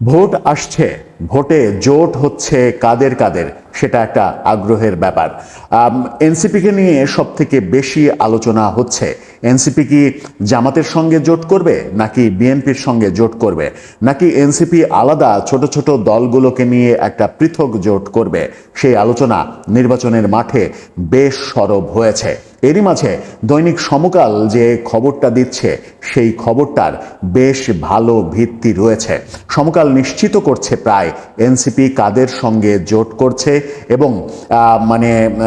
Vote আসছে ভোটে জোট হচ্ছে কাদের কাদের, সেটা একটা আগ্রহের ব্যাপার। এনসিপিকে নিয়ে সব থেকে বেশি আলোচনা হচ্ছে। এনসিপি কি জামাতের সঙ্গে জোট করবে, নাকি বিএনপির সঙ্গে জোট করবে? নাকি এনসিপি আলাদা ছোট ছোট দলগুলোকে নিয়ে একটা পৃথক জোট করবে? সেই আলোচনা নির্বাচনের মাঠে বেশ সরব হয়েছে। এরই মাঝে দৈনিক সমকাল যে খবরটা দিচ্ছে, সেই খবরটার বেশ ভালো ভিত্তি রয়েছে। সমকাল নিশ্চিত করছে প্রায় এনসিপি কাদের সঙ্গে জোট করছে এবং মানে আহ,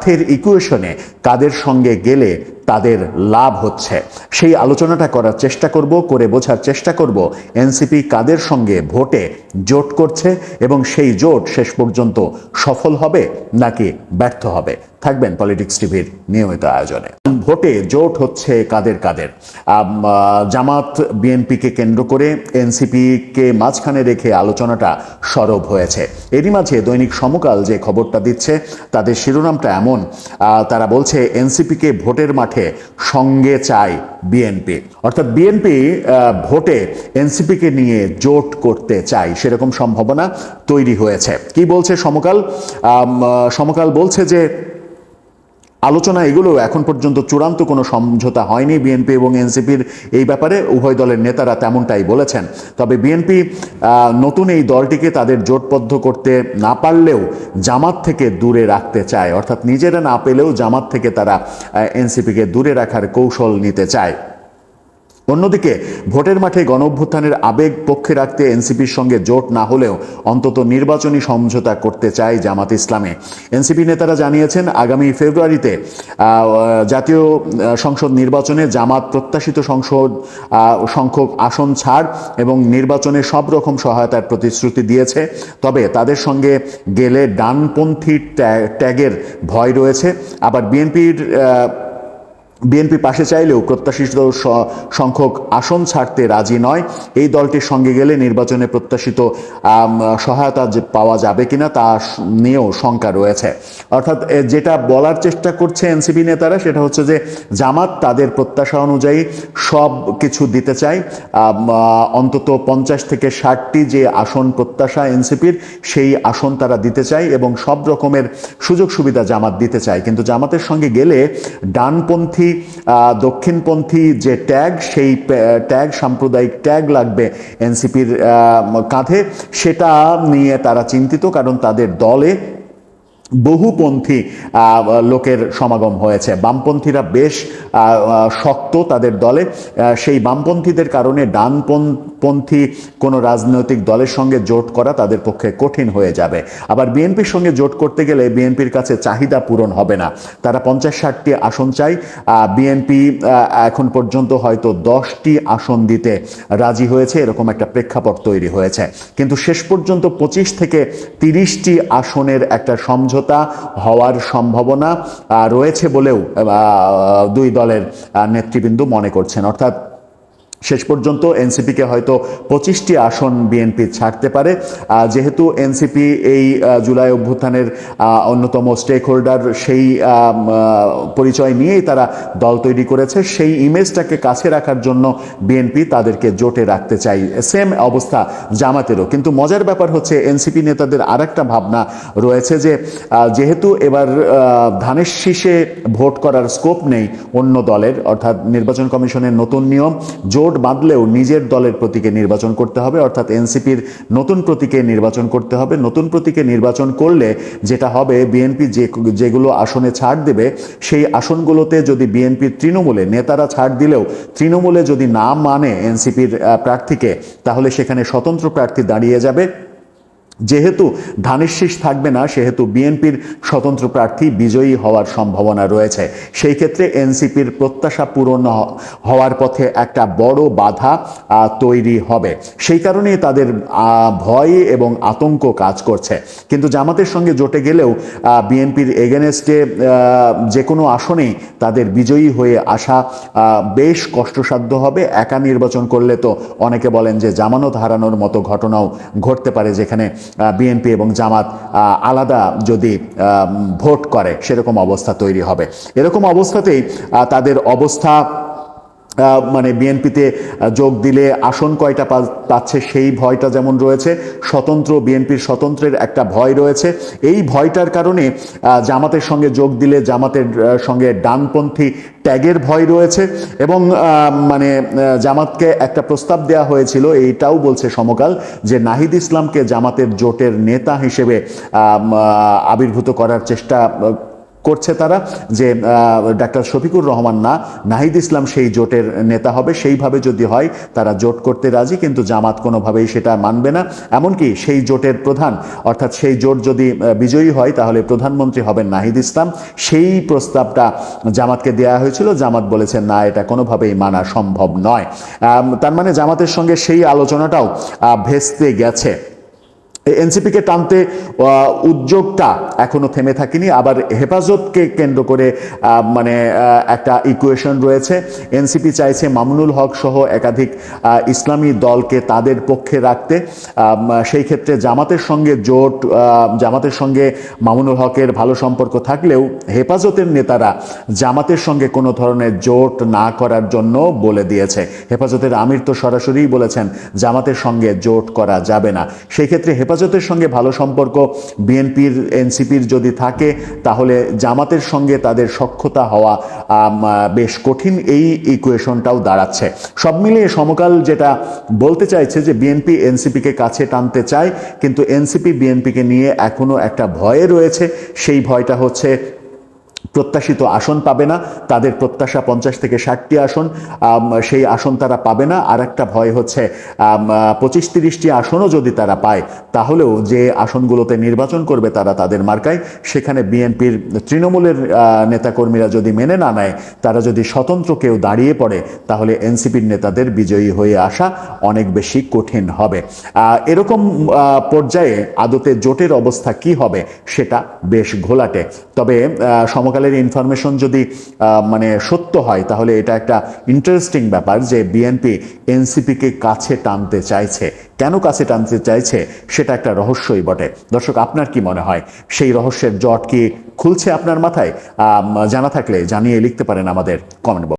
স্বার্থের ইকুয়েশনে কাদের সঙ্গে গেলে তাদের লাভ হচ্ছে? সেই আলোচনাটা করার চেষ্টা করব, করে বোঝার চেষ্টা করব, এনসিপি কাদের সঙ্গে ভোটে জোট করছে এবং সেই জোট শেষ পর্যন্ত সফল হবে নাকি ব্যর্থ হবে? থাকবেন পলিটিক্স টিভির নিয়মিত আয়োজনে। ভোটে জোট হচ্ছে কাদের কাদের? জামাত বিএনপিকে কেন্দ্র করে এনসিপিকে মাঝখানে রেখে আলোচনাটা সরব হয়েছে। এরই মাঝে দৈনিক সমকাল যে খবরটা দিচ্ছে, তাদের শিরোনামটা এমন আহ, তারা বলছে এনসিপিকে ভোটের মাঠে সঙ্গে চায় বিএনপি। অর্থাৎ বিএনপি ভোটে এনসিপিকে নিয়ে জোট করতে চায় সেরকম সম্ভাবনা তৈরি হয়েছে। কি বলছে সমকাল? সমকাল বলছে যে আলোচনা এগুলো, এখন পর্যন্ত চূড়ান্ত কোনো সমঝোতা হয়নি বিএনপি এবং এনসিপির এই ব্যাপারে উভয় দলের নেতারা তেমনটাই বলেছেন। তবে বিএনপি নতুন এই দলটিকে তাদের জোটবদ্ধ করতে না পারলেও জামাত থেকে দূরে রাখতে চায়। অর্থাৎ নিজেরা না পেলেও জামাত থেকে তারা এনসিপিকে দূরে রাখার কৌশল নিতে চায়। অন্যদিকে, ভোটের মাঠে গণ অভ্যুত্থানের আবেগ পক্ষে রাখতে এনসিপির সঙ্গে জোট না হলেও অন্তত নির্বাচনী সমঝোতা করতে চায় জামাত ইসলামে। এনসিপি নেতারা জানিয়েছেন, আগামী ফেব্রুয়ারিতে জাতীয় সংসদ নির্বাচনে জামাত প্রত্যাশিত সংসদ সংখ্যক আসন ছাড় এবং নির্বাচনে সব রকম সহায়তার প্রতিশ্রুতি দিয়েছে। তবে তাদের সঙ্গে গেলে ডানপন্থী ট্যা- ট্যাগের ভয় রয়েছে। আবার বিএনপির বিএনপি পাশে চাইলেও প্রত্যাশিত সংখ্যক আসন ছাড়তে রাজি নয়। এই দলটির সঙ্গে গেলে নির্বাচনে প্রত্যাশিত সহায়তা পাওয়া যাবে কিনা তা নিয়েও শঙ্কা রয়েছে। অর্থাৎ যেটা বলার চেষ্টা করছে এনসিপি নেতারা সেটা হচ্ছে যে, জামাত তাদের প্রত্যাশা অনুযায়ী সব কিছু দিতে চায়। অন্তত পঞ্চাশ থেকে ষাটটি যে আসন প্রত্যাশা এনসিপির, সেই আসন তারা দিতে চায় এবং সব রকমের সুযোগ সুবিধা জামাত দিতে চায়। কিন্তু জামাতের সঙ্গে গেলে ডানপন্থী দক্ষিণপন্থী যে ট্যাগ, সেই ট্যাগ, সাম্প্রদায়িক ট্যাগ লাগবে এনসিপির কাঁধে, সেটা নিয়ে তারা চিন্তিত, কারণ তাদের দলে বহুপন্থী লোকের সমাগম হয়েছে। বামপন্থীরা বেশ শক্ত তাদের দলে। সেই বামপন্থীদের কারণে ডানপন্থী কোনো রাজনৈতিক দলের সঙ্গে জোট করা তাদের পক্ষে কঠিন হয়ে যাবে। আবার বিএনপির সঙ্গে জোট করতে গেলে বিএনপির কাছে চাহিদা পূরণ হবে না। তারা পঞ্চাশ ষাটটি আসন চাই বিএনপি এখন পর্যন্ত হয়তো দশটি আসন দিতে রাজি হয়েছে। এরকম একটা প্রেক্ষাপট তৈরি হয়েছে। কিন্তু শেষ পর্যন্ত পঁচিশ থেকে তিরিশটি আসনের একটা সমঝোতা হওয়ার সম্ভাবনা রয়েছে বলেও দুই দলের নেতৃবৃন্দ মনে করছেন। অর্থাৎ শেষ পর্যন্ত এনসিপিকে হয়তো পঁচিশটি আসন বিএনপি ছাড়তে পারে। যেহেতু এনসিপি এই জুলাই অভ্যুত্থানের অন্যতম স্টেক হোল্ডার সেই পরিচয় নিয়েই তারা দল তৈরি করেছে। সেই ইমেজটাকে কাছে রাখার জন্য বিএনপি তাদেরকে জোটে রাখতে চাই। সেম অবস্থা জামাতেরও। কিন্তু মজার ব্যাপার হচ্ছে এনসিপি নেতাদের আর একটা ভাবনা রয়েছে যে যেহেতু এবার ধানের শীষে ভোট করার স্কোপ নেই অন্য দলের, অর্থাৎ নির্বাচন কমিশনের নতুন নিয়ম, জোট বাঁধলেও নিজের দলের প্রতীকে নির্বাচন করতে হবে, অর্থাৎ এনসিপির নতুন প্রতীকে নির্বাচন করতে হবে। নতুন প্রতীকে নির্বাচন করলে যেটা হবে, বিএনপি যে যেগুলো আসনে ছাড় দেবে, সেই আসনগুলোতে যদি বিএনপির তৃণমূলে, নেতারা ছাড় দিলেও তৃণমূলে যদি না মানে এনসিপির প্রার্থীকে, তাহলে সেখানে স্বতন্ত্র প্রার্থী দাঁড়িয়ে যাবে। যেহেতু ধানের শীষ থাকবে না, সেহেতু বিএনপির স্বতন্ত্র প্রার্থী বিজয়ী হওয়ার সম্ভাবনা রয়েছে। সেই ক্ষেত্রে এনসিপির প্রত্যাশা পূরণ হওয়ার পথে একটা বড় বাধা তৈরি হবে। সেই কারণেই তাদের ভয় এবং আতঙ্ক কাজ করছে। কিন্তু জামাতের সঙ্গে জোটে গেলেও বিএনপির এগেনেস্টে যে কোনো আসনেই তাদের বিজয়ী হয়ে আসা বেশ কষ্টসাধ্য হবে। একা নির্বাচন করলে তো অনেকে বলেন যে জামানত হারানোর মতো ঘটনাও ঘটতে পারে যেখানে বিএনপি এবং জামাত আলাদা যদি ভোট করে, সেরকম অবস্থা তৈরি হবে। এরকম অবস্থাতেই তাদের অবস্থা মানে বিএনপিতে যোগ দিলে আসন কয়টা পাচ্ছে সেই ভয়টা যেমন রয়েছে, স্বতন্ত্র বিএনপির স্বতন্ত্রের একটা ভয় রয়েছে। এই ভয়টার কারণে জামাতের সঙ্গে যোগ দিলে জামাতের সঙ্গে ডানপন্থী ট্যাগের ভয় রয়েছে এবং মানে জামাতকে একটা প্রস্তাব দেওয়া হয়েছিল, এইটাও বলছে সমকাল, যে নাহিদ ইসলামকে জামাতের জোটের নেতা হিসেবে আবির্ভূত করার চেষ্টা করছে তারা যে ডাক্তার শফিকুর রহমান না, নাহিদ ইসলাম সেই জোটের নেতা হবে, সেইভাবে যদি হয় তারা জোট করতে রাজি, কিন্তু জামাত কোনোভাবেই সেটা মানবে না। এমনকি সেই জোটের প্রধান, অর্থাৎ সেই জোট যদি বিজয়ী হয়, তাহলে প্রধানমন্ত্রী হবেন নাহিদ ইসলাম। সেই প্রস্তাবটা জামাতকে দেওয়া হয়েছিল। জামাত বলেছেন না, এটা কোনোভাবেই মানা সম্ভব নয়। তার মানে জামাতের সঙ্গে সেই আলোচনাটাও ভেস্তে গেছে। এনসিপিকে টানতে উদ্যোগটা এখনও থেমে থাকেনি। আবার হেফাজতকে কেন্দ্র করে মানে একটা ইকুয়েশন রয়েছে। এনসিপি চাইছে মামুনুল হক সহ একাধিক ইসলামী দলকে তাদের পক্ষে রাখতে। সেই ক্ষেত্রে জামাতের সঙ্গে জোট জামাতের সঙ্গে মামুনুল হকের ভালো সম্পর্ক থাকলেও হেফাজতের নেতারা জামাতের সঙ্গে কোনো ধরনের জোট না করার জন্য বলে দিয়েছে। হেফাজতের আমির তো সরাসরিই বলেছেন, জামাতের সঙ্গে জোট করা যাবে না। সেই ক্ষেত্রে হেফাজতের সঙ্গে ভালো সম্পর্ক বিএনপির, এনসিপির যদি থাকে, তাহলে জামাতের সঙ্গে তাদের সক্ষতা হওয়া বেশ কঠিন। এই ইকুয়েশনটাও দাঁড়াচ্ছে। সব মিলিয়ে সমকাল যেটা বলতে চাইছে যে বিএনপি এনসিপিকে কাছে টানতে চায়, কিন্তু এনসিপি বিএনপিকে নিয়ে এখনও একটা ভয়ে রয়েছে। সেই ভয়টা হচ্ছে প্রত্যাশিত আসন পাবে না। তাদের প্রত্যাশা পঞ্চাশ থেকে ষাটটি আসন। সেই আসন তারা পাবে না। আর একটা ভয় হচ্ছে পঁচিশ তিরিশটি আসনও যদি তারা পায় তাহলেও যে আসনগুলোতে নির্বাচন করবে তারা তাদের মার্কায়। সেখানে বিএনপির তৃণমূলের নেতাকর্মীরা যদি মেনে না নেয় তারা যদি স্বতন্ত্র কেউ দাঁড়িয়ে পড়ে তাহলে এনসিপির নেতাদের বিজয়ী হয়ে আসা অনেক বেশি কঠিন হবে। এরকম পর্যায়ে আদতে জোটের অবস্থা কি হবে সেটা বেশ ঘোলাটে। তবে আহ, সমকালের ইনফরমেশন যদি মানে সত্য হয়, তাহলে এটা একটা ইন্টারেস্টিং ব্যাপার যে বিএনপি এনসিপিকে কাছে টানতে চাইছে। কেন কাছে টানতে চাইছে? সেটা একটা রহস্যই বটে। দর্শক, আপনার কি মনে হয়? সেই রহস্যের জট কি খুলছে আপনার মাথায়? জানা থাকলে জানিয়ে লিখতে পারেন আমাদের কমেন্ট